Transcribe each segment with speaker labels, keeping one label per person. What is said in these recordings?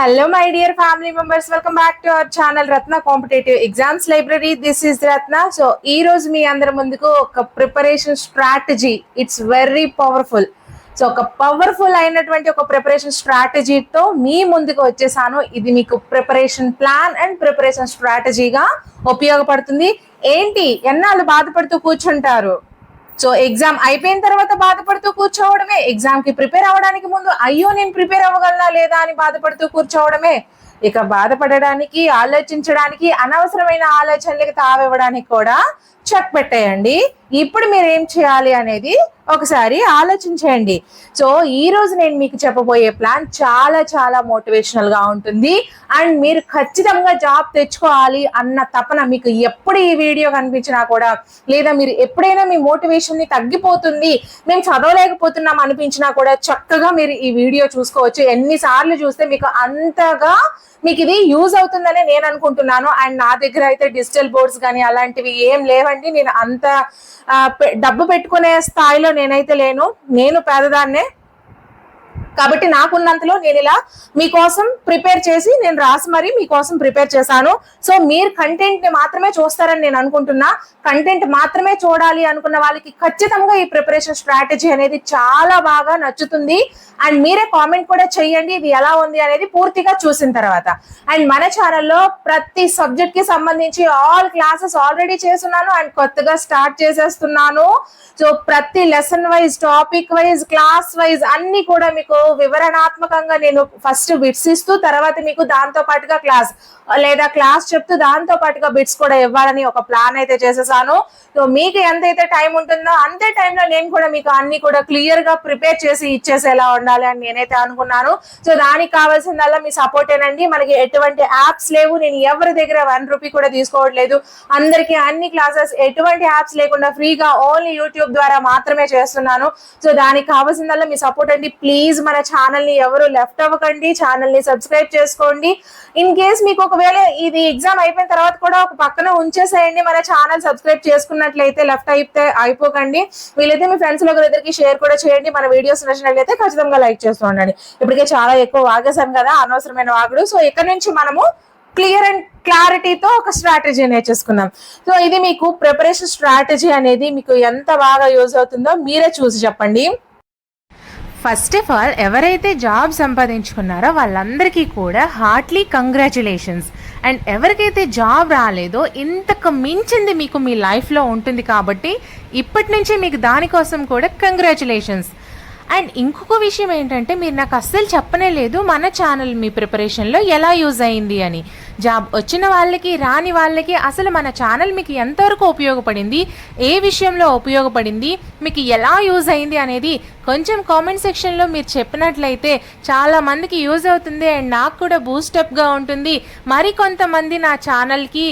Speaker 1: Hello my dear family members welcome back to our channel Ratna competitive exams library this is Ratna so ఈ రోజు మీ అందరి ముందుకు ఒక preparation strategy it's very powerful so ఒక powerful అయినటువంటి ఒక ప్రిపరేషన్ స్ట్రాటజీతో మీ ముందుకు వచ్చేసాను. ఇది మీకు ప్రిపరేషన్ ప్లాన్ అండ్ ప్రిపరేషన్ స్ట్రాటజీగా ఉపయోగపడుతుంది. ఏంటి? ఎన్నాళ్ళు బాధపడుతూ కూర్చుంటారు? సో ఎగ్జామ్ అయిపోయిన తర్వాత బాధపడుతూ కూర్చోవడమే. ఎగ్జామ్కి ప్రిపేర్ అవ్వడానికి ముందు అయ్యో నేను ప్రిపేర్ అవ్వగలనా లేదా అని బాధపడుతూ కూర్చోవడమే. ఇక బాధపడడానికి ఆలోచించడానికి అనవసరమైన ఆలోచనలకు తావివ్వడానికి కూడా చెక్ పెట్టేయండి. ఇప్పుడు మీరు ఏం చేయాలి అనేది ఒకసారి ఆలోచించండి సో ఈ రోజు నేను మీకు చెప్పబోయే ప్లాన్ చాలా చాలా మోటివేషనల్గా ఉంటుంది. అండ్ మీరు ఖచ్చితంగా జాబ్ తెచ్చుకోవాలి అన్న తపన మీకు ఎప్పుడు ఈ వీడియో కనిపించినా కూడా లేదా మీరు ఎప్పుడైనా మీ మోటివేషన్ని తగ్గిపోతుంది మేము చదవలేకపోతున్నాం అనిపించినా కూడా చక్కగా మీరు ఈ వీడియో చూసుకోవచ్చు. ఎన్నిసార్లు చూస్తే మీకు అంతగా మీకు ఇది యూజ్ అవుతుందని నేను అనుకుంటున్నాను. అండ్ నా దగ్గర అయితే డిజిటల్ బోర్డ్స్ కానీ అలాంటివి ఏం లేవండి. నేను అంత డబ్బు పెట్టుకునే స్థాయిలో నేనైతే లేను. నేను పేదదాన్నే కాబట్టి నాకున్నంతలో నేను ఇలా మీకోసం ప్రిపేర్ చేసి నేను రాసి మరి మీకోసం ప్రిపేర్ చేశాను. సో మీరు కంటెంట్ని మాత్రమే చూస్తారని నేను అనుకుంటున్నా. కంటెంట్ మాత్రమే చూడాలి అనుకున్న వాళ్ళకి ఖచ్చితంగా ఈ ప్రిపరేషన్ స్ట్రాటజీ అనేది చాలా బాగా నచ్చుతుంది. అండ్ మీరే కామెంట్ కూడా చేయండి ఇది ఎలా ఉంది అనేది పూర్తిగా చూసిన తర్వాత. అండ్ మన ఛానల్లో ప్రతి సబ్జెక్ట్కి సంబంధించి ఆల్ క్లాసెస్ ఆల్రెడీ చేస్తున్నాను అండ్ కొత్తగా స్టార్ట్ చేసేస్తున్నాను. సో ప్రతి lesson wise topic wise class wise అన్ని కూడా మీకు వివరణాత్మకంగా నేను ఫస్ట్ బిట్స్ ఇస్తూ తర్వాత మీకు దాంతో పాటుగా క్లాస్ లేదా క్లాస్ చెప్తూ దాంతో పాటుగా బిట్స్ కూడా ఇవ్వాలని ఒక ప్లాన్ అయితే చేసేసాను. సో మీకు ఎంతైతే టైం ఉంటుందో అంతే టైంలో నేను కూడా మీకు అన్ని కూడా క్లియర్గా ప్రిపేర్ చేసి ఇచ్చేసేలా ఉండాలి అని నేనైతే అనుకున్నాను. సో దానికి కావాల్సిందల్లా మీ సపోర్టేనండి మనకి ఎటువంటి యాప్స్ లేవు. నేను ఎవరి దగ్గర వన్ రూపీ కూడా తీసుకోవట్లేదు. అందరికీ అన్ని క్లాసెస్ ఎటువంటి యాప్స్ లేకుండా ఫ్రీగా ఓన్లీ యూట్యూబ్ ద్వారా మాత్రమే చేస్తున్నాను. సో దానికి కావాల్సిందల్లా మీ సపోర్ట్ అండి. ప్లీజ్ మన ఛానల్ని ఎవరు లెఫ్ట్ అవ్వకండి ఛానల్ని సబ్స్క్రైబ్ చేసుకోండి. ఇన్ కేస్ మీకు ఒకవేళ ఇది ఎగ్జామ్ అయిపోయిన తర్వాత కూడా ఒక పక్కన ఉంచేసేయండి మన ఛానల్ సబ్స్క్రైబ్ చేసుకున్నట్లయితే లెఫ్ట్ అయితే అయిపోకండి. వీలైతే మీ ఫ్రెండ్స్లో ఒకరిద్దరికి షేర్ కూడా చేయండి. మన వీడియోస్ నచ్చినట్లయితే ఖచ్చితంగా లైక్ చేస్తూ ఉండండి. ఇప్పటికే చాలా ఎక్కువ వాగేశాను కదా అనవసరమైన వాగుడు. సో ఇక్కడ నుంచి మనము క్లియర్ అండ్ క్లారిటీతో ఒక స్ట్రాటజీ నేర్చేసుకున్నాం సో ఇది మీకు ప్రిపరేషన్ స్ట్రాటజీ అనేది మీకు ఎంత బాగా యూజ్ అవుతుందో మీరే చూసి చెప్పండి.
Speaker 2: ఫస్ట్ ఆఫ్ ఆల్ ఎవరైతే జాబ్ సంపాదించుకున్నారో వాళ్ళందరికీ కూడా హార్ట్లీ కంగ్రాచులేషన్స్ అండ్ ఎవరికైతే జాబ్ రాలేదో ఇంతకు మించింది మీకు మీ లైఫ్లో ఉంటుంది కాబట్టి ఇప్పటి నుంచి మీకు దానికోసం కూడా కంగ్రాచులేషన్స్ అండ్ ఇంకొక విషయం ఏంటంటే మీరు నాకు అస్సలు చెప్పనే లేదు మన ఛానల్ మీ ప్రిపరేషన్లో ఎలా యూజ్ అయింది అని. జాబ్ వచ్చిన వాళ్ళకి రాని వాళ్ళకి అసలు మన ఛానల్ మీకు ఎంతవరకు ఉపయోగపడింది? ఏ విషయంలో ఉపయోగపడింది? మీకు ఎలా యూజ్ అయింది అనేది కొంచెం కామెంట్ సెక్షన్లో మీరు చెప్పినట్లయితే చాలా మందికి యూజ్ అవుతుంది అండ్ నాకు కూడా బూస్టప్గా ఉంటుంది. మరి కొంతమంది నా ఛానల్కి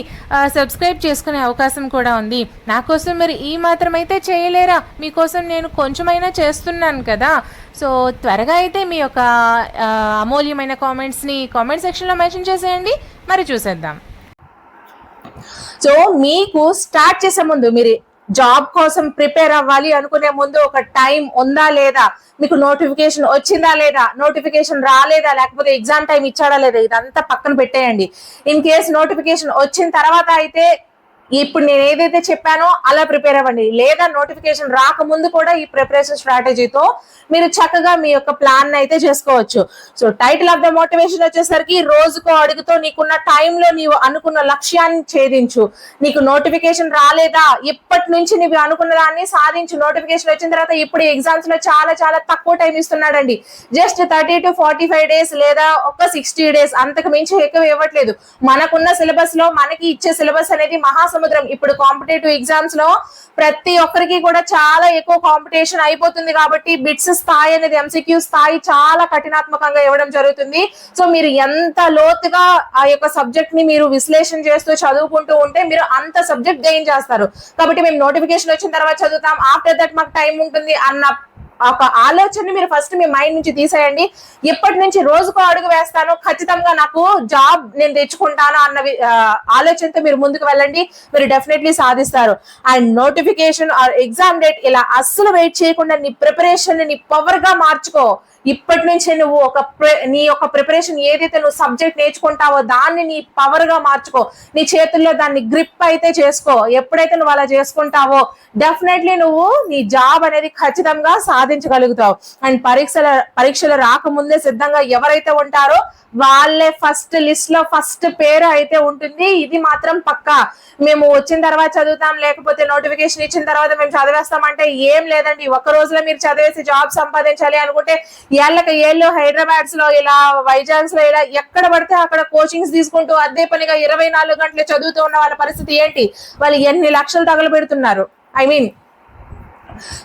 Speaker 2: సబ్స్క్రైబ్ చేసుకునే అవకాశం కూడా ఉంది. నా కోసం మీరు ఈ మాత్రం అయితే చేయలేరా? మీకోసం నేను కొంచెమైనా చేస్తున్నాను కదా. సో త్వరగా అయితే మీ యొక్క అమూల్యమైన కామెంట్స్ని కామెంట్ సెక్షన్లో మెన్షన్ చేసేయండి. మరి చూసేద్దాం.
Speaker 1: సో మీకు స్టార్ట్ చేసే ముందు మీరు జాబ్ కోసం ప్రిపేర్ అవ్వాలి అనుకునే ముందు ఒక టైం ఉందా లేదా? మీకు నోటిఫికేషన్ వచ్చిందా లేదా? నోటిఫికేషన్ రాలేదా? లేకపోతే ఎగ్జామ్ టైం ఇచ్చాడా లేదా? ఇదంతా పక్కన పెట్టేయండి. ఇన్ కేస్ నోటిఫికేషన్ వచ్చిన తర్వాత అయితే ఇప్పుడు నేను ఏదైతే చెప్పానో అలా ప్రిపేర్ అవ్వండి. లేదా నోటిఫికేషన్ రాకముందు కూడా ఈ ప్రిపరేషన్ స్ట్రాటజీతో మీరు చక్కగా మీ యొక్క ప్లాన్ అయితే చేసుకోవచ్చు. So title of the motivation వచ్చేసరికి రోజుకో అడుగుతో నీకున్న టైంలో నీవు అనుకున్న లక్ష్యాన్ని ఛేదించు. నీకు నోటిఫికేషన్ రాలేదా? ఇప్పటి నుంచి నీవు అనుకున్న దాన్ని సాధించు. నోటిఫికేషన్ వచ్చిన తర్వాత ఇప్పుడు ఎగ్జామ్స్లో చాలా చాలా తక్కువ time ఇస్తున్నాడండి. Just thirty to forty five days లేదా ఒక సిక్స్టీ డేస్ అంతకు మించి ఎక్కువ ఇవ్వట్లేదు. మనకున్న సిలబస్లో మనకి ఇచ్చే సిలబస్ అనేది సముద్రం. ఇప్పుడు కాంపిటేటివ్ ఎగ్జామ్స్లో ప్రతి ఒక్కరికి కూడా చాలా ఎక్కువ కాంపిటీషన్ అయిపోతుంది కాబట్టి బిట్స్ స్థాయి అనేది ఎంసీక్యూ స్థాయి చాలా కఠినాత్మకంగా ఇవ్వడం జరుగుతుంది. సో మీరు ఎంత లోతుగా ఆ యొక్క సబ్జెక్ట్ని మీరు విశ్లేషణ చేస్తూ చదువుకుంటూ ఉంటే మీరు అంత సబ్జెక్ట్ గెయిన్ చేస్తారు. కాబట్టి మేము నోటిఫికేషన్ వచ్చిన తర్వాత చదువుతాం. ఆఫ్టర్ దట్ మాకు టైం ఉంటుంది అన్న ఒక ఆలోచనని మీరు ఫస్ట్ మీ మైండ్ నుంచి తీసేయండి. ఎప్పటి నుంచి రోజుకో అడుగు వేస్తాను. ఖచ్చితంగా నాకు జాబ్ నేను తెచ్చుకుంటాను అన్న ఆలోచనతో మీరు ముందుకు వెళ్ళండి. మీరు డెఫినెట్లీ సాధిస్తారు. And notification or exam date ఇలా అస్సలు వెయిట్ చేయకుండా నీ ప్రిపరేషన్ని పవర్గా మార్చుకో. ఇప్పటి నుంచే నువ్వు ఒక నీ యొక్క ప్రిపరేషన్ ఏదైతే నువ్వు సబ్జెక్ట్ నేర్చుకుంటావో దాన్ని నీ పవర్గా మార్చుకో. నీ చేతుల్లో దాన్ని గ్రిప్ అయితే చేసుకో. ఎప్పుడైతే నువ్వు అలా చేసుకుంటావో డెఫినెట్లీ నువ్వు నీ జాబ్ అనేది ఖచ్చితంగా సాధించగలుగుతావు. అండ్ పరీక్షల పరీక్షలు రాకముందే సిద్ధంగా ఎవరైతే ఉంటారో వాళ్ళే ఫస్ట్ లిస్ట్లో ఫస్ట్ పేరు అయితే ఉంటుంది. ఇది మాత్రం పక్కా. మేము వచ్చిన తర్వాత చదువుతాం లేకపోతే నోటిఫికేషన్ ఇచ్చిన తర్వాత మేము చదివేస్తామంటే ఏం లేదండి. ఒక రోజులో మీరు చదివేసి జాబ్ సంపాదించాలి అనుకుంటే ఏళ్ళకి ఏళ్ళు హైదరాబాద్స్లో ఇలా వైజాగ్స్లో ఇలా ఎక్కడ పడితే అక్కడ కోచింగ్స్ తీసుకుంటూ అదే పనిగా ఇరవై నాలుగు గంటలు చదువుతూ ఉన్న వాళ్ళ పరిస్థితి ఏంటి? వాళ్ళు ఎన్ని లక్షలు తగలబెడుతున్నారు? ఐ మీన్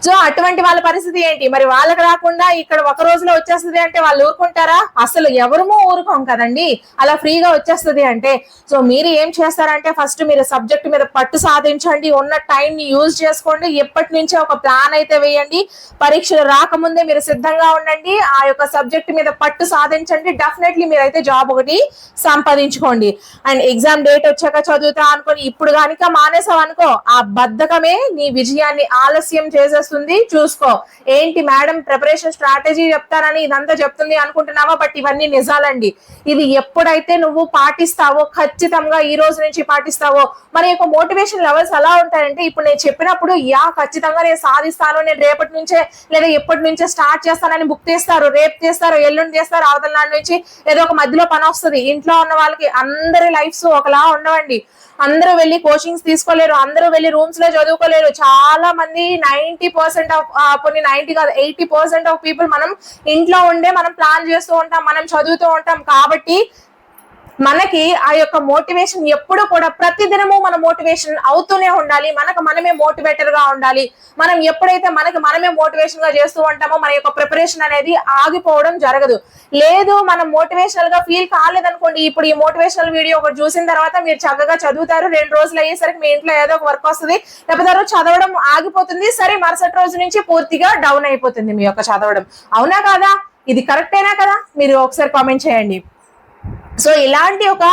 Speaker 1: సో అటువంటి వాళ్ళ పరిస్థితి ఏంటి? మరి వాళ్ళకి రాకుండా ఇక్కడ ఒక రోజులో వచ్చేస్తుంది అంటే వాళ్ళు ఊరుకుంటారా? అసలు ఎవరుమో ఊరుకోం కదండి. అలా ఫ్రీగా వచ్చేస్తుంది అంటే. సో మీరు ఏం చేస్తారంటే ఫస్ట్ మీరు సబ్జెక్ట్ మీద పట్టు సాధించండి. ఉన్న టైం ని యూజ్ చేసుకోండి. ఎప్పటి నుంచే ఒక ప్లాన్ అయితే వేయండి. పరీక్షలు రాకముందే మీరు సిద్ధంగా ఉండండి. ఆ యొక్క సబ్జెక్ట్ మీద పట్టు సాధించండి. డెఫినెట్లీ మీరు అయితే జాబ్ ఒకటి సంపాదించుకోండి. అండ్ ఎగ్జామ్ డేట్ వచ్చాక చదువుతా అనుకోని ఇప్పుడు కనుక మానేసావు అనుకో ఆ బద్ధకమే నీ విజయాన్ని ఆలస్యం చేసేస్తుంది చూసుకో. ఏంటి మేడం ప్రిపరేషన్ స్ట్రాటజీ చెప్తారని ఇదంతా చెప్తుంది అనుకుంటున్నావా? బట్ ఇవన్నీ నిజాలండి. ఇది ఎప్పుడైతే నువ్వు పాటిస్తావో ఖచ్చితంగా ఈ రోజు నుంచి పాటిస్తావో మన యొక్క మోటివేషన్ లెవెల్స్ ఎలా ఉంటాయంటే ఇప్పుడు నేను చెప్పినప్పుడు యా ఖచ్చితంగా నేను సాధిస్తాను నేను రేపటి నుంచే లేదా ఎప్పటి నుంచే స్టార్ట్ చేస్తానని బుక్ చేస్తారు రేపు చేస్తారు ఎల్లుండి చేస్తారు అవతల నాటి నుంచి ఏదో ఒక మధ్యలో పని వస్తుంది. ఇంట్లో ఉన్న వాళ్ళకి అందరి లైఫ్స్ ఒకలా ఉండవండి. అందరూ వెళ్ళి కోచింగ్స్ తీసుకోలేరు అందరూ వెళ్ళి రూమ్స్లో చదువుకోలేరు. చాలా మంది నైన్టీ పర్సెంట్ ఆఫ్ కొన్ని నైన్టీ కాదు ఎయిటీ పర్సెంట్ ఆఫ్ పీపుల్ మనం ఇంట్లో ఉండే మనం ప్లాన్ చేస్తూ ఉంటాం మనం చదువుతూ ఉంటాం. కాబట్టి మనకి ఆ యొక్క మోటివేషన్ ఎప్పుడు కూడా ప్రతి దినము మన మోటివేషన్ అవుతూనే ఉండాలి. మనకు మనమే మోటివేటర్గా ఉండాలి. మనం ఎప్పుడైతే మనకి మనమే మోటివేషన్గా చేస్తూ ఉంటామో మన యొక్క ప్రిపరేషన్ అనేది ఆగిపోవడం జరగదు. లేదు మనం మోటివేషనల్గా ఫీల్ కాలేదనుకోండి ఇప్పుడు ఈ మోటివేషనల్ వీడియో ఒకటి చూసిన తర్వాత మీరు చక్కగా చదువుతారు. రెండు రోజులు అయ్యేసరికి మీ ఇంట్లో ఏదో ఒక వర్క్ వస్తుంది. లేకపోతే రోజు చదవడం ఆగిపోతుంది. సరే మరుసటి రోజు నుంచి పూర్తిగా డౌన్ అయిపోతుంది మీ యొక్క చదవడం. అవునా కాదా? ఇది కరెక్టేనా కదా? మీరు ఒకసారి కామెంట్ చేయండి. సో ఇలాంటి ఒక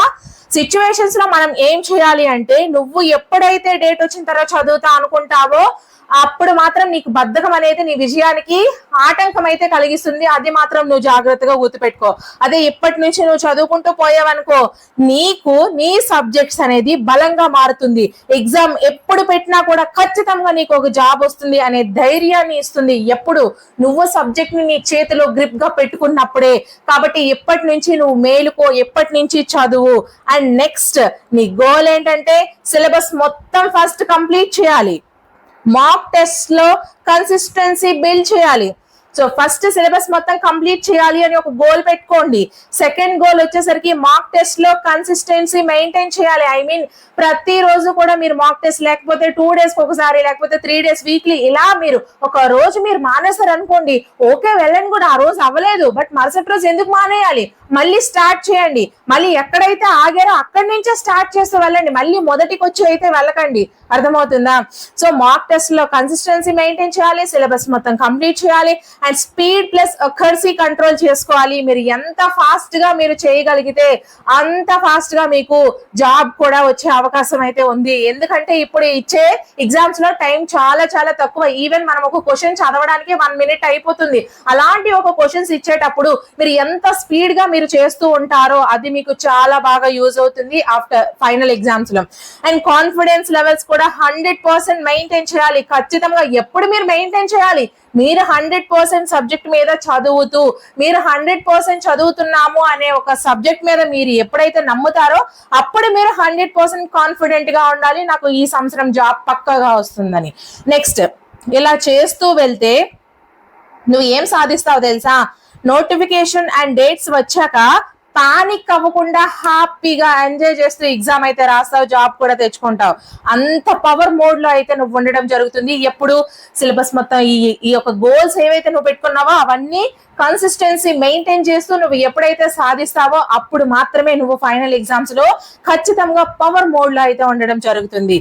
Speaker 1: సిచ్యువేషన్స్లో మనం ఏం చేయాలి అంటే నువ్వు ఎప్పుడైతే డేట్ వచ్చిన తర్వాత చదువుతా అనుకుంటావో అప్పుడు మాత్రం నీకు బద్ధకం అనేది నీ విజయానికి ఆటంకం అయితే కలిగిస్తుంది. అది మాత్రం నువ్వు జాగ్రత్తగా గుర్తుపెట్టుకో. అదే ఇప్పటి నుంచి నువ్వు చదువుకుంటూ పోయావనుకో నీకు నీ సబ్జెక్ట్స్ అనేది బలంగా మారుతుంది. ఎగ్జామ్ ఎప్పుడు పెట్టినా కూడా ఖచ్చితంగా నీకు ఒక జాబ్ వస్తుంది అనే ధైర్యాన్ని ఇస్తుంది. ఎప్పుడు నువ్వు సబ్జెక్ట్ని నీ చేతిలో గ్రిప్గా పెట్టుకున్నప్పుడే. కాబట్టి ఎప్పటి నుంచి నువ్వు మేలుకో ఎప్పటి నుంచి చదువు. అండ్ నెక్స్ట్ నీ గోల్ ఏంటంటే సిలబస్ మొత్తం ఫస్ట్ కంప్లీట్ చేయాలి. మాక్ టెస్ట్లో కన్సిస్టెన్సీ బిల్డ్ చేయాలి. సో ఫస్ట్ సిలబస్ మొత్తం కంప్లీట్ చేయాలి అని ఒక గోల్ పెట్టుకోండి. సెకండ్ గోల్ వచ్చేసరికి మాక్ టెస్ట్లో కన్సిస్టెన్సీ మెయింటైన్ చేయాలి. ఐ మీన్ ప్రతి రోజు కూడా మీరు మాక్ టెస్ట్ లేకపోతే టూ డేస్ ఒకసారి లేకపోతే త్రీ డేస్ వీక్లీ ఇలా మీరు ఒక రోజు మీరు మానేస్తారు అనుకోండి ఓకే వెళ్ళండి కూడా ఆ రోజు అవ్వలేదు. బట్ మరుసటి రోజు ఎందుకు మానేయాలి? మళ్ళీ స్టార్ట్ చేయండి. మళ్ళీ ఎక్కడైతే ఆగారో అక్కడి నుంచే స్టార్ట్ చేస్తూ వెళ్ళండి. మళ్ళీ మొదటికి వచ్చి అయితే వెళ్ళకండి. అర్థమవుతుందా? సో మాక్ టెస్ట్లో కన్సిస్టెన్సీ మెయింటైన్ చేయాలి. సిలబస్ మొత్తం కంప్లీట్ చేయాలి. And speed plus accuracy control చేసుకోవాలి. మీరు ఎంత ఫాస్ట్గా మీరు చేయగలిగితే అంత ఫాస్ట్గా మీకు జాబ్ కూడా వచ్చే అవకాశం అయితే ఉంది. ఎందుకంటే ఇప్పుడు ఇచ్చే ఎగ్జామ్స్లో టైం చాలా చాలా తక్కువ. ఈవెన్ మనం ఒక క్వశ్చన్ చదవడానికి వన్ మినిట్ అయిపోతుంది. అలాంటి ఒక క్వశ్చన్స్ ఇచ్చేటప్పుడు మీరు ఎంత స్పీడ్గా మీరు చేస్తూ ఉంటారో అది మీకు చాలా బాగా యూజ్ అవుతుంది ఆఫ్టర్ ఫైనల్ ఎగ్జామ్స్లో. అండ్ కాన్ఫిడెన్స్ లెవెల్స్ కూడా హండ్రెడ్ పర్సెంట్ మెయింటైన్ చేయాలి. ఖచ్చితంగా ఎప్పుడు మీరు మెయింటైన్ చేయాలి? మీరు హండ్రెడ్ పర్సెంట్ పర్సెంట్ సబ్జెక్ట్ మీద చదువుతూ మీరు హండ్రెడ్ పర్సెంట్ చదువుతున్నాము అనే ఒక సబ్జెక్ట్ మీద మీరు ఎప్పుడైతే నమ్ముతారో అప్పుడు మీరు హండ్రెడ్ పర్సెంట్ కాన్ఫిడెంట్గా ఉండాలి నాకు ఈ సంవత్సరం జాబ్ పక్కగా వస్తుందని. నెక్స్ట్ ఇలా చేస్తూ వెళ్తే నువ్వు ఏం సాధిస్తావు తెలుసా? నోటిఫికేషన్ అండ్ డేట్స్ వచ్చాక పానిక్ అవ్వకుండా హ్యాపీగా ఎంజాయ్ చేస్తూ ఎగ్జామ్ అయితే రాస్తావు జాబ్ కూడా తెచ్చుకుంటావు. అంత పవర్ మోడ్లో అయితే నువ్వు ఉండడం జరుగుతుంది. ఎప్పుడు సిలబస్ మొత్తం ఈ ఈ యొక్క గోల్స్ ఏవైతే నువ్వు పెట్టుకున్నావో అవన్నీ కన్సిస్టెన్సీ మెయింటైన్ చేస్తూ నువ్వు ఎప్పుడైతే సాధిస్తావో అప్పుడు మాత్రమే నువ్వు ఫైనల్ ఎగ్జామ్స్లో ఖచ్చితంగా పవర్ మోడ్లో అయితే ఉండడం జరుగుతుంది.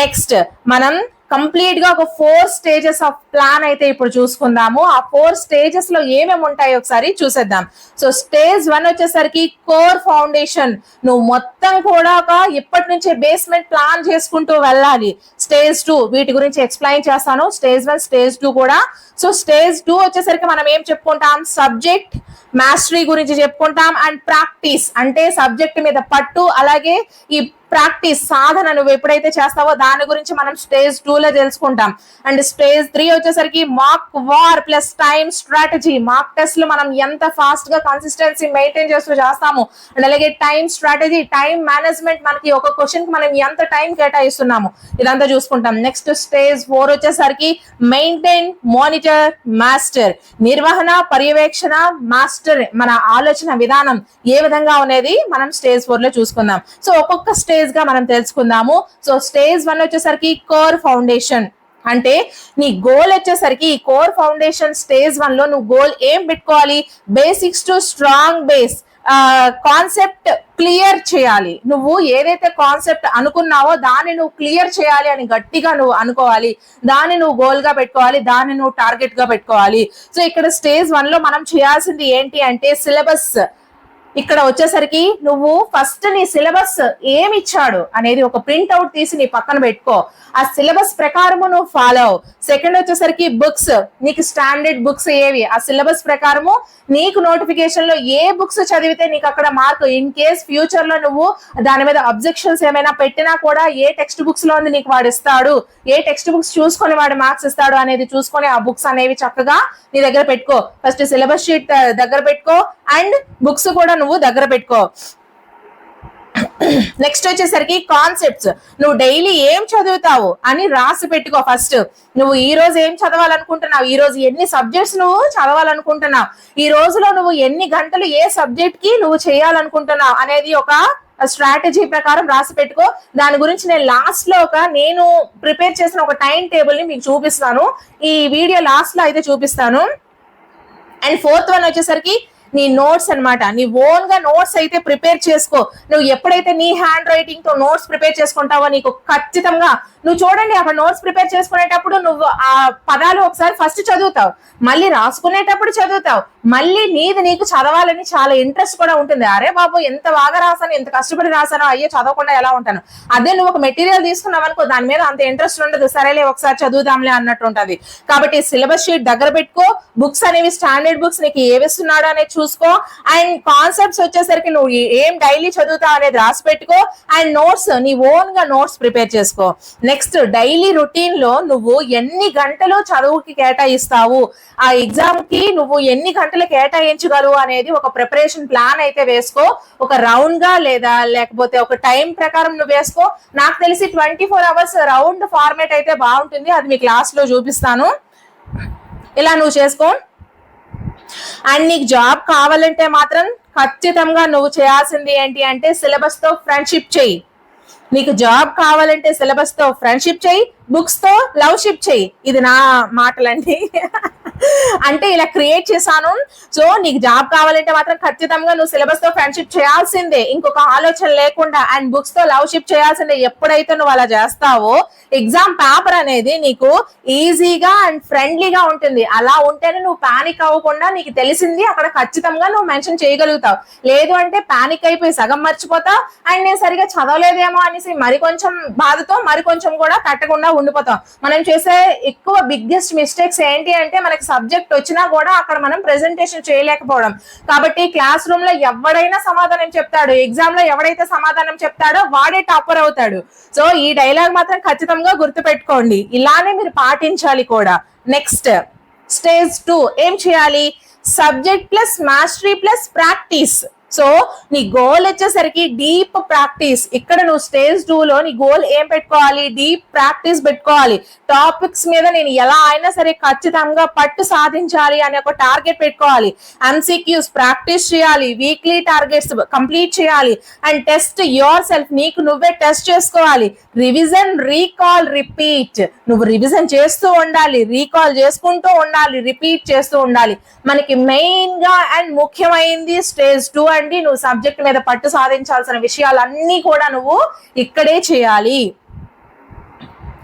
Speaker 1: నెక్స్ట్ మనం కంప్లీట్గా ఒక ఫోర్ స్టేజెస్ ఆఫ్ ప్లాన్ అయితే ఇప్పుడు చూసుకుందాము. ఆ ఫోర్ స్టేజెస్లో ఏమేమి ఉంటాయో ఒకసారి చూసేద్దాం. సో స్టేజ్ వన్ వచ్చేసరికి కోర్ ఫౌండేషన్. నువ్వు మొత్తం కూడా ఒక ఇప్పటి నుంచే బేస్మెంట్ ప్లాన్ చేసుకుంటూ వెళ్ళాలి. స్టేజ్ టూ వీటి గురించి ఎక్స్ప్లెయిన్ చేస్తాను. స్టేజ్ వన్ స్టేజ్ టూ కూడా. సో స్టేజ్ టూ వచ్చేసరికి మనం ఏం చెప్పుకుంటాం? సబ్జెక్ట్ మాస్టరీ గురించి చెప్పుకుంటాం. అండ్ ప్రాక్టీస్ అంటే సబ్జెక్ట్ మీద పట్టు. అలాగే ఈ ప్రాక్టీస్ సాధన నువ్వు ఎప్పుడైతే చేస్తావో దాని గురించి మనం స్టేజ్ టూ లో తెలుసుకుంటాం. అండ్ స్టేజ్ త్రీ వచ్చేసరికి mock war plus time strategy mock టెస్ట్లో మనం ఎంత ఫాస్ట్గా కన్సిస్టెన్సీ మెయింటైన్ చేస్తూ చేస్తాము అండ్ అలాగే టైం స్ట్రాటజీ టైం మేనేజ్మెంట్ మనకి ఒక క్వశ్చన్కి మనం ఎంత టైం కేటాయిస్తున్నాము ఇదంతా చూసుకుంటాం. నెక్స్ట్ స్టేజ్ ఫోర్ వచ్చేసరికి మెయింటైన్ మానిటర్ మాస్టర్ నిర్వహణ పర్యవేక్షణ మాస్టర్ మన ఆలోచన విధానం ఏ విధంగా అనేది మనం స్టేజ్ ఫోర్లో చూసుకుందాం. సో ఒక్కొక్క స్టేజ్ గా మనం తెలుసుకుందాము. సో స్టేజ్ వన్ వచ్చేసరికి కోర్ ఫౌండేషన్ అంటే నీ గోల్ వచ్చేసరికి ఈ కోర్ ఫౌండేషన్ స్టేజ్ వన్లో నువ్వు గోల్ ఏం పెట్టుకోవాలి? Basics to strong base concept clear చేయాలి. నువ్వు ఏదైతే కాన్సెప్ట్ అనుకున్నావో దాన్ని నువ్వు క్లియర్ చేయాలి అని గట్టిగా నువ్వు అనుకోవాలి. దాన్ని నువ్వు గోల్గా పెట్టుకోవాలి దాన్ని నువ్వు టార్గెట్గా పెట్టుకోవాలి. సో ఇక్కడ స్టేజ్ వన్లో మనం చేయాల్సింది ఏంటి అంటే సిలబస్ ఇక్కడ వచ్చేసరికి నువ్వు ఫస్ట్ నీ సిలబస్ ఏమి ఇచ్చాడు అనేది ఒక ప్రింట్ అవుట్ తీసి నీ పక్కన పెట్టుకో. ఆ సిలబస్ ప్రకారము నువ్వు ఫాలో సెకండ్ వచ్చేసరికి బుక్స్ నీకు స్టాండర్డ్ బుక్స్ ఏవి? ఆ సిలబస్ ప్రకారము నీకు నోటిఫికేషన్లో ఏ బుక్స్ చదివితే నీకు అక్కడ మార్క్ ఇన్ కేస్ ఫ్యూచర్లో నువ్వు దాని మీద అబ్జెక్షన్స్ ఏమైనా పెట్టినా కూడా ఏ టెక్స్ట్ బుక్స్లో ఉంది నీకు వాడు ఇస్తాడు. ఏ టెక్స్ట్ బుక్స్ చూసుకొని వాడు మార్క్స్ ఇస్తాడు అనేది చూసుకొని ఆ బుక్స్ అనేవి చక్కగా నీ దగ్గర పెట్టుకో. ఫస్ట్ సిలబస్ షీట్ దగ్గర పెట్టుకో. అండ్ బుక్స్ కూడా నువ్వు దగ్గర పెట్టుకో. నెక్స్ట్ వచ్చేసరికి కాన్సెప్ట్స్ నువ్వు డైలీ ఏం చదువుతావు అని రాసి పెట్టుకో ఫస్ట్ నువ్వు ఈ రోజు ఏం చదవాలనుకుంటున్నావు? ఈ రోజు ఎన్ని సబ్జెక్ట్స్ నువ్వు చదవాలనుకుంటున్నావు? ఈ రోజులో నువ్వు ఎన్ని గంటలు ఏ సబ్జెక్ట్కి నువ్వు చేయాలనుకుంటున్నావు? అనేది ఒక స్ట్రాటజీ ప్రకారం రాసి పెట్టుకో. దాని గురించి నేను లాస్ట్లో ఒక నేను ప్రిపేర్ చేసిన ఒక టైం టేబుల్ని మీకు చూపిస్తాను. ఈ వీడియో లాస్ట్లో అయితే చూపిస్తాను. అండ్ ఫోర్త్ వన్ వచ్చేసరికి నీ నోట్స్ అన్నమాట. నీ ఓన్గా నోట్స్ అయితే ప్రిపేర్ చేసుకో. నువ్వు ఎప్పుడైతే నీ హ్యాండ్ రైటింగ్తో నోట్స్ ప్రిపేర్ చేసుకుంటావో నీకు ఖచ్చితంగా నువ్వు చూడండి అక్కడ నోట్స్ ప్రిపేర్ చేసుకునేటప్పుడు నువ్వు ఆ పదాలు ఒకసారి ఫస్ట్ చదువుతావు. మళ్ళీ రాసుకునేటప్పుడు చదువుతావు. మళ్ళీ నీది నీకు చదవాలని చాలా ఇంట్రెస్ట్ కూడా ఉంటుంది. అరే బాబు ఎంత బాగా రాసాను ఎంత కష్టపడి రాసానో అయ్యో చదవకుండా ఎలా ఉంటాను? అదే నువ్వు ఒక మెటీరియల్ తీసుకున్నావు అనుకో దాని మీద అంత ఇంట్రెస్ట్ ఉండదు. సరేలే ఒకసారి చదువుదాంలే అన్నట్టు ఉంటుంది. కాబట్టి సిలబస్ షీట్ దగ్గర పెట్టుకో. బుక్స్ అనేవి స్టాండర్డ్ బుక్స్ నీకు ఏవి ఇస్తున్నాడు అనేది చూసుకో. అండ్ కాన్సెప్ట్స్ వచ్చేసరికి నువ్వు ఏం డైలీ చదువుతావు అనేది రాసి పెట్టుకో అండ్ నోట్స్ నీ ఓన్గా నోట్స్ ప్రిపేర్ చేసుకో. నెక్స్ట్ డైలీ రొటీన్లో నువ్వు ఎన్ని గంటలు చదువుకి కేటాయిస్తావు? ఆ ఎగ్జామ్కి నువ్వు ఎన్ని గంటలు కేటాయించగలవు అనేది ఒక ప్రిపరేషన్ ప్లాన్ అయితే వేసుకో. ఒక రౌండ్గా లేదా లేకపోతే ఒక టైం ప్రకారం నువ్వు వేసుకో. నాకు తెలిసి twenty four hours round format అయితే బాగుంటుంది. అది మీ క్లాస్లో చూపిస్తాను. ఇలా నువ్వు చేసుకో. అండ్ నీకు జాబ్ కావాలంటే మాత్రం ఖచ్చితంగా నువ్వు చేయాల్సింది ఏంటి అంటే సిలబస్తో ఫ్రెండ్షిప్ చెయ్యి నీకు జాబ్ కావాలంటే సిలబస్తో ఫ్రెండ్షిప్ చెయ్యి బుక్స్తో లవ్షిప్ చెయ్యి ఇది నా మాటలండి. అంటే ఇలా క్రియేట్ చేశాను. సో నీకు జాబ్ కావాలంటే మాత్రం ఖచ్చితంగా నువ్వు సిలబస్తో ఫ్రెండ్షిప్ చేయాల్సిందే. ఇంకొక ఆలోచన లేకుండా అండ్ బుక్స్తో లవ్ షిప్ చేయాల్సిందే. ఎప్పుడైతే నువ్వు అలా చేస్తావో ఎగ్జామ్ పేపర్ అనేది నీకు ఈజీగా అండ్ ఫ్రెండ్లీగా ఉంటుంది. అలా ఉంటేనే నువ్వు పానిక్ అవ్వకుండా నీకు తెలిసింది అక్కడ ఖచ్చితంగా నువ్వు మెన్షన్ చేయగలుగుతావు. లేదు అంటే పానిక్ అయిపోయి సగం మర్చిపోతావు. అండ్ నేను సరిగా చదవలేదేమో అనేసి మరి కొంచెం బాధతో మరి కొంచెం కూడా కట్టకుండా ఉండిపోతాం మనం చేసే ఎక్కువ బిగ్గెస్ట్ మిస్టేక్స్ ఏంటి అంటే మనకి సబ్జెక్ట్ వచ్చినా కూడా అక్కడ మనం ప్రెజెంటేషన్ చేయలేకపోవడం. కాబట్టి క్లాస్ రూమ్లో ఎవడైనా సమాధానం చెప్తాడు. ఎగ్జామ్లో ఎవడైతే సమాధానం చెప్తాడో వాడే టాపర్ అవుతాడు. సో ఈ డైలాగ్ మాత్రం ఖచ్చితంగా గుర్తుపెట్టుకోండి. ఇలానే మీరు పాటించాలి కూడా. నెక్స్ట్ స్టేజ్ టూ ఏం చేయాలి? Subject plus mastery plus practice so నీ గోల్ వచ్చేసరికి డీప్ ప్రాక్టీస్ ఇక్కడ నువ్వు స్టేజ్ టూ లో నీ గోల్ ఏం పెట్టుకోవాలి? డీప్ ప్రాక్టీస్ పెట్టుకోవాలి. టాపిక్స్ మీద నేను ఎలా అయినా సరే ఖచ్చితంగా పట్టు సాధించాలి అనే ఒక టార్గెట్ పెట్టుకోవాలి. ఎంసీక్యూస్ ప్రాక్టీస్ చేయాలి. వీక్లీ టార్గెట్స్ కంప్లీట్ చేయాలి. అండ్ టెస్ట్ యువర్ సెల్ఫ్ నీకు నువ్వే టెస్ట్ చేసుకోవాలి. రివిజన్ రీకాల్ రిపీట్ నువ్వు రివిజన్ చేస్తూ ఉండాలి. రీకాల్ చేసుకుంటూ ఉండాలి. రిపీట్ చేస్తూ ఉండాలి. మనకి మెయిన్గా అండ్ ముఖ్యమైనది స్టేజ్ టూ అండ్ నువ్వు సబ్జెక్ట్ మీద పట్టు సాధించాల్సిన విషయాలన్నీ కూడా నువ్వు ఇక్కడే చేయాలి.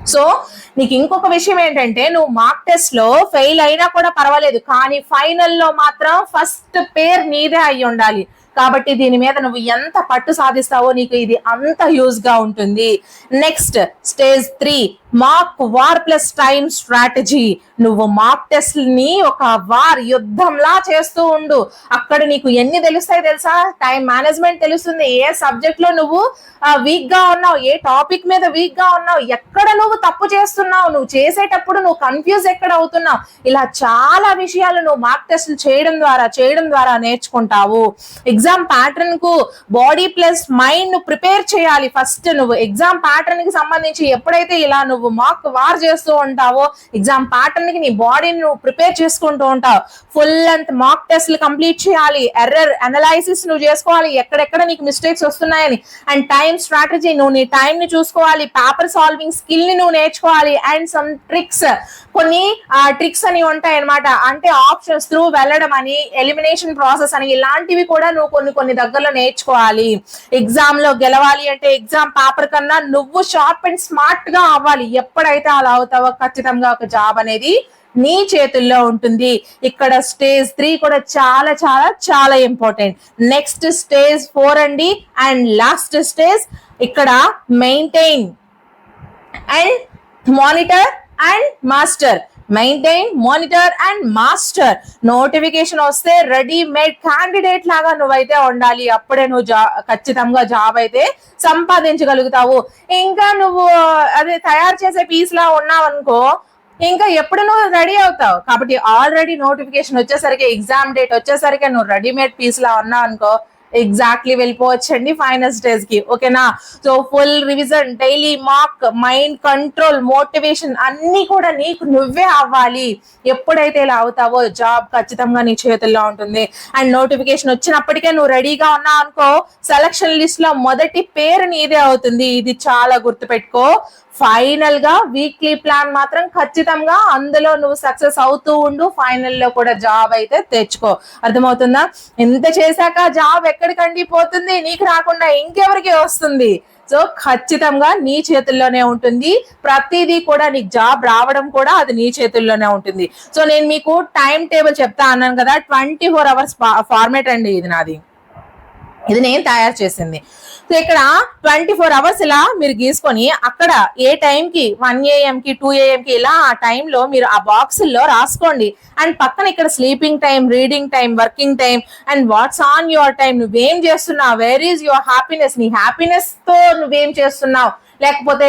Speaker 1: సో నీకు ఇంకొక విషయం ఏంటంటే నువ్వు మార్క్ టెస్ట్లో ఫెయిల్ అయినా కూడా పర్వాలేదు కానీ ఫైనల్లో మాత్రం ఫస్ట్ పేర్ నీదే అయి ఉండాలి కాబట్టి దీని మీద నువ్వు ఎంత పట్టు సాధిస్తావో నీకు ఇది అంత యూజ్గా ఉంటుంది. Next stage three mock war plus time strategy నువ్వు మాక్ టెస్ట్ని ఒక వార్ యుద్ధంలా చేస్తూ ఉండు. అక్కడ నీకు ఎన్ని తెలుస్తాయి తెలుసా? టైం మేనేజ్మెంట్ తెలుస్తుంది. ఏ సబ్జెక్ట్లో నువ్వు వీక్గా ఉన్నావు? ఏ టాపిక్ మీద వీక్గా ఉన్నావు? ఎక్కడ నువ్వు తప్పు చేస్తున్నావు? నువ్వు చేసేటప్పుడు నువ్వు కన్ఫ్యూజ్ ఎక్కడ అవుతున్నావు? ఇలా చాలా విషయాలు నువ్వు మార్క్ టెస్ట్ చేయడం ద్వారా చేయడం ద్వారా నేర్చుకుంటావు. ఎగ్జామ్ ఎగ్జామ్ ప్యాటర్న్కు బాడీ ప్లస్ మైండ్ను ప్రిపేర్ చేయాలి ఫస్ట్ నువ్వు. ఎగ్జామ్ ప్యాటర్న్కి సంబంధించి ఎప్పుడైతే ఇలా నువ్వు మార్క్ వార్ చేస్తూ ఉంటావో ఎగ్జామ్ ప్యాటర్న్కి నీ బాడీని నువ్వు ప్రిపేర్ చేసుకుంటూ ఉంటావు. ఫుల్ లెంత్ మార్క్ టెస్ట్లు కంప్లీట్ చేయాలి. ఎర్రర్ అనలైసిస్ నువ్వు చేసుకోవాలి. ఎక్కడెక్కడ నీకు మిస్టేక్స్ వస్తున్నాయని. అండ్ టైం స్ట్రాటజీ నువ్వు నీ టైం ని చూసుకోవాలి. పేపర్ సాల్వింగ్ స్కిల్ని నువ్వు నేర్చుకోవాలి. అండ్ సమ్ ట్రిక్స్ కొన్ని ట్రిక్స్ అని ఉంటాయి అనమాట అంటే ఆప్షన్స్ త్రూ వెళ్ళడం అని ఎలిమినేషన్ ప్రాసెస్ అని ఇలాంటివి కూడా నువ్వు కొన్ని కొన్ని దగ్గరలో నేర్చుకోవాలి. ఎగ్జామ్లో గెలవాలి అంటే ఎగ్జామ్ పేపర్ కన్నా నువ్వు షార్ప్ అండ్ స్మార్ట్గా అవ్వాలి. ఎప్పుడైతే అలా అవుతావో ఖచ్చితంగా ఒక జాబ్ అనేది నీ చేతుల్లో ఉంటుంది. ఇక్కడ స్టేజ్ త్రీ కూడా చాలా చాలా చాలా ఇంపార్టెంట్ నెక్స్ట్ స్టేజ్ ఫోర్ అండి. అండ్ లాస్ట్ స్టేజ్ ఇక్కడ maintain and monitor and master maintain monitor and master notification వస్తే రెడీమేడ్ క్యాండిడేట్ లాగా నువ్వైతే ఉండాలి. అప్పుడే నువ్వు జా ఖచ్చితంగా జాబ్ అయితే సంపాదించగలుగుతావు. ఇంకా నువ్వు అదే తయారు చేసే పీస్ లా ఉన్నావు అనుకో ఇంకా ఎప్పుడు నువ్వు రెడీ అవుతావు? కాబట్టి ఆల్రెడీ నోటిఫికేషన్ వచ్చేసరికి ఎగ్జామ్ డేట్ వచ్చేసరికి నువ్వు రెడీమేడ్ పీస్ లా ఉన్నావు అనుకో ఎగ్జాక్ట్లీ వెళ్ళిపోవచ్చండి ఫైనల్ డేస్కి. ఓకేనా so full revision daily mark mind control motivation అన్ని కూడా నీకు నువ్వే అవ్వాలి. ఎప్పుడైతే ఇలా అవుతావో జాబ్ ఖచ్చితంగా నీ చేతుల్లో ఉంటుంది. అండ్ నోటిఫికేషన్ వచ్చినప్పటికే నువ్వు రెడీగా ఉన్నావు అనుకో సెలక్షన్ లిస్ట్లో మొదటి పేరు నీదే అవుతుంది. ఇది చాలా గుర్తుపెట్టుకో. ఫైనల్గా వీక్లీ ప్లాన్ మాత్రం ఖచ్చితంగా అందులో నువ్వు సక్సెస్ అవుతూ ఉండు. ఫైనల్లో కూడా జాబ్ అయితే తెచ్చుకో. అర్థమవుతుందా? ఎంత చేశాక జాబ్ ఎక్కడికండి పోతుంది నీకు రాకుండా ఇంకెవరికి వస్తుంది? సో ఖచ్చితంగా నీ చేతుల్లోనే ఉంటుంది. ప్రతిదీ కూడా నీకు జాబ్ రావడం కూడా అది నీ చేతుల్లోనే ఉంటుంది. సో నేను మీకు టైం టేబుల్ చెప్తా అన్నాను కదా ట్వంటీ ఫోర్ అవర్స్ ఫార్మేట్ అండి ఇది నాది. ఇది నేను తయారు చేసింది. సో ఇక్కడ ట్వంటీ ఫోర్ అవర్స్ ఇలా మీరు గీసుకొని అక్కడ ఏ టైంకి వన్కి టూ కి ఇలా ఆ టైంలో మీరు ఆ బాక్సుల్లో రాసుకోండి. అండ్ పక్కన ఇక్కడ sleeping time reading time working time and what's on your time నువ్వేం చేస్తున్నావు? వేర్ ఈజ్ యువర్ హ్యాపీనెస్ నీ హ్యాపీనెస్తో నువ్వేం చేస్తున్నావు? లేకపోతే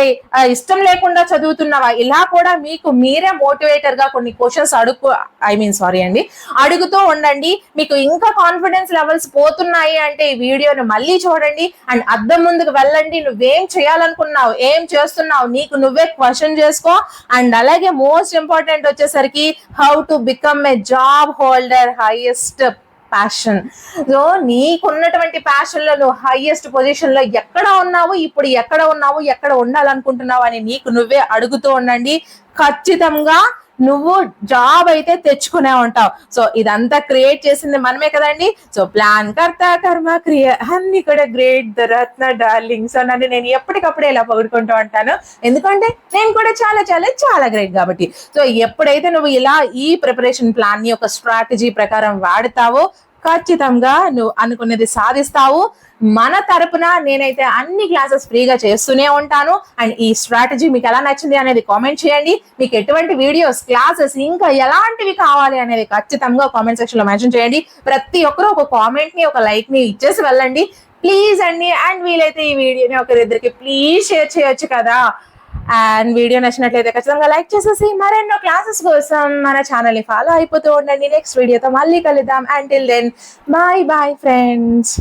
Speaker 1: ఇష్టం లేకుండా చదువుతున్నావా? ఇలా కూడా మీకు మీరే మోటివేటర్గా కొన్ని క్వశ్చన్స్ అడుగు ఐ మీన్ సారీ అండి అడుగుతూ ఉండండి. మీకు ఇంకా కాన్ఫిడెన్స్ లెవెల్స్ పోతున్నాయి అంటే ఈ వీడియోని మళ్ళీ చూడండి. అండ్ అద్దం ముందుకు వెళ్ళండి. నువ్వేం చేయాలనుకున్నావు? ఏం చేస్తున్నావు? నీకు నువ్వే క్వశ్చన్ చేసుకో. అండ్ అలాగే మోస్ట్ ఇంపార్టెంట్ వచ్చేసరికి how to become a job holder highest passion so నీకున్నటువంటి ప్యాషన్లో నువ్వు హైయెస్ట్ పొజిషన్లో ఎక్కడ ఉన్నావు ఇప్పుడు ఎక్కడ ఉన్నావు ఎక్కడ ఉండాలనుకుంటున్నావు అని నీకు నువ్వే అడుగుతూ ఉండండి. ఖచ్చితంగా నువ్వు జాబ్ అయితే తెచ్చుకునే ఉంటావు సో ఇదంతా క్రియేట్ చేసింది మనమే కదండి. సో ప్లాన్ కర్త కర్మ క్రియ అన్ని కూడా great the Ratna darling so నన్ను నేను ఎప్పటికప్పుడు ఇలా పొగుడుకుంటూ ఉంటాను. ఎందుకంటే నేను కూడా చాలా చాలా చాలా గ్రేట్ కాబట్టి. సో ఎప్పుడైతే నువ్వు ఇలా ఈ ప్రిపరేషన్ ప్లాన్ని ఒక స్ట్రాటజీ ప్రకారం వాడతావో ఖచ్చితంగా నువ్వు అనుకున్నది సాధిస్తావు. మన తరపున నేనైతే అన్ని క్లాసెస్ ఫ్రీగా చేస్తూనే ఉంటాను. అండ్ ఈ స్ట్రాటజీ మీకు ఎలా నచ్చింది అనేది కామెంట్ చేయండి. మీకు ఎటువంటి వీడియోస్ క్లాసెస్ ఇంకా ఎలాంటివి కావాలి అనేది ఖచ్చితంగా కామెంట్ సెక్షన్లో మెన్షన్ చేయండి. ప్రతి ఒక్కరూ ఒక కామెంట్ని ఒక లైక్ని ఇచ్చేసి వెళ్ళండి. ప్లీజ్ అండి అండ్ వీలైతే ఈ వీడియోని ఒకరిద్దరికి ప్లీజ్ షేర్ చేయొచ్చు కదా. అండ్ వీడియో నచ్చినట్లయితే ఖచ్చితంగా లైక్ చేసేసి మరెన్నో క్లాసెస్ కోసం మన ఛానల్ని ఫాలో అయిపోతూ ఉండండి. నెక్స్ట్ వీడియోతో మళ్ళీ కలుద్దాం. Till then bye bye friends